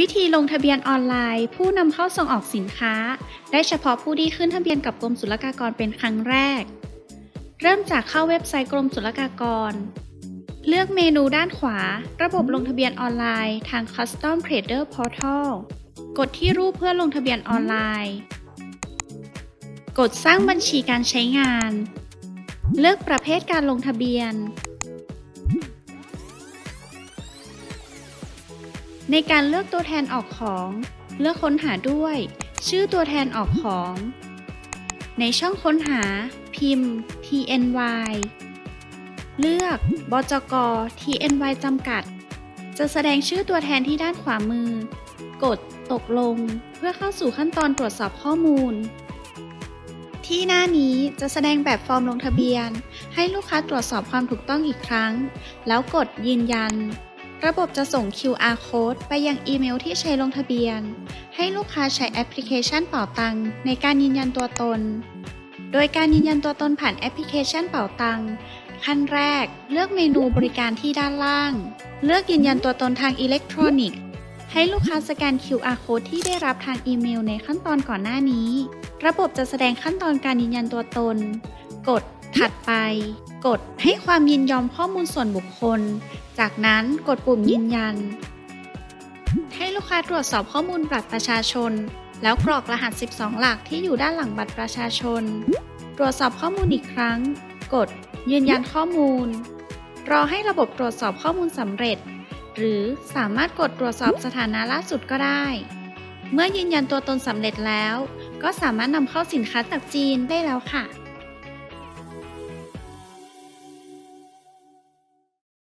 วิธีลงทะเบียนออนไลน์ ผู้นำเข้าส่งออกสินค้า ได้เฉพาะผู้ที่ขึ้นทะเบียนกับกรมศุลกากรเป็นครั้งแรก เริ่มจากเข้าเว็บไซต์กรมศุลกากร เลือกเมนูด้านขวา ระบบลงทะเบียนออนไลน์ทาง Custom Trader Portal กดที่รูปเพื่อลงทะเบียนออนไลน์ กดสร้างบัญชีการใช้งาน เลือกประเภทการลงทะเบียน ในการเลือกตัวแทนออกของ เลือกค้นหาด้วย ชื่อตัวแทนออกของ ในช่องค้นหา พิมพ์ TNY เลือก บจก TNY จำกัด จะแสดงชื่อตัวแทนที่ด้านขวามือ กดตกลง เพื่อเข้าสู่ขั้นตอนตรวจสอบข้อมูล ที่หน้านี้จะแสดงแบบฟอร์มลงทะเบียน ให้ลูกค้าตรวจสอบความถูกต้องอีกครั้ง แล้วกดยืนยัน ระบบจะส่ง QR code ไปยังอีเมลที่ใช้ลงทะเบียน ให้ลูกค้าใช้แอปพลิเคชันเป๋าตังในการยืนยันตัวตน โดยการยืนยันตัวตนผ่านแอปพลิเคชันเป๋าตังขั้นแรก เลือกเมนูบริการที่ด้านล่าง เลือกยืนยันตัวตนทางอิเล็กทรอนิกส์ ให้ลูกค้าสแกน QR code ที่ได้รับทางอีเมลในขั้นตอนก่อนหน้านี้ ระบบจะแสดงขั้นตอนการยืนยันตัวตน กด ถัดไปกดให้ความยินยอมข้อมูลส่วนบุคคล จากนั้นกดปุ่มยืนยัน ให้ลูกค้าตรวจสอบข้อมูลบัตรประชาชน แล้วกรอกรหัส 12 หลักที่อยู่ด้านหลังบัตรประชาชน ตรวจสอบข้อมูลอีกครั้ง กดยืนยันข้อมูล รอให้ระบบตรวจสอบข้อมูลสำเร็จ หรือสามารถกดตรวจสอบสถานะล่าสุดก็ได้ เมื่อยืนยันตัวตนสำเร็จแล้ว ก็สามารถนำเข้าสินค้าจากจีนได้แล้วค่ะ